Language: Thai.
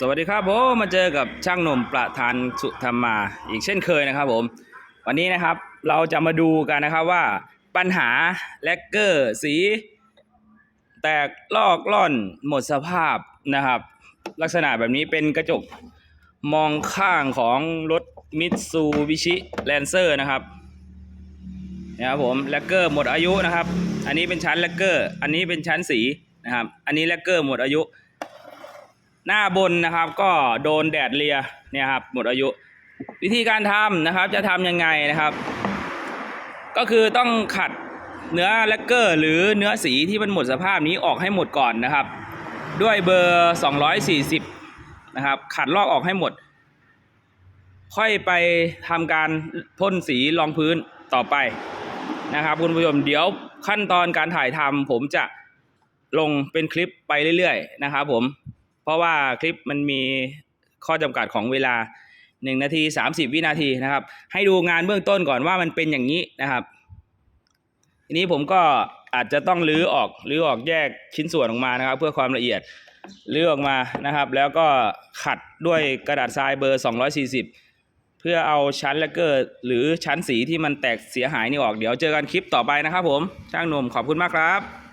สวัสดีครับผมมาเจอกับช่างหนุ่มประธานสุธรรมาอีกเช่นเคยนะครับผมวันนี้นะครับเราจะมาดูกันนะครับว่าปัญหาแลกเกอร์สี แตกลอกล่อนหมดสภาพนะครับ ลักษณะแบบนี้เป็นกระจกมองข้างของรถมิตซูบิชิแลนเซอร์นะครับนะครับผมแลกเกอร์หมดอายุนะครับ อันนี้เป็นชั้นแลกเกอร์ อันนี้เป็นชั้นสีนะครับ อันนี้แลกเกอร์หมดอายุ หน้าบนนะครับ ก็โดนแดดเลียเนี่ยครับหมดอายุ วิธีการทำนะครับ จะทำยังไงนะครับ ก็คือต้องขัดเนื้อแลกเกอร์หรือเนื้อสีที่มันหมดสภาพนี้ออกให้หมดก่อนนะครับ ด้วยเบอร์ 240 นะครับ ขัดลอกออกให้หมด ค่อยไปทำการพ่นสีรองพื้นต่อไปนะครับคุณผู้ชมเดี๋ยวขั้นตอนการถ่ายทำผมจะลงเป็นคลิปไปเรื่อยๆ นะครับผม ราะว่าคลิปมันมีข้อจำกัดของเวลา 1 นาที 30 วินาทีนะครับ ให้ดูงานเบื้องต้นก่อนว่ามันเป็นอย่างนี้นะครับทีนี้ผมก็อาจจะต้องรื้อออกรื้อออกแยกชิ้นส่วนออกมานะครับ เพื่อความละเอียดรื้อออกมานะครับ แล้วก็ขัดด้วยกระดาษทรายเบอร์ 240 เพื่อเอาชั้นแลกเกอร์หรือชั้นสีที่มันแตกเสียหายนี่ออกเดี๋ยวเจอกันคลิปต่อไปนะครับผมช่างหนุ่มขอบคุณมากครับ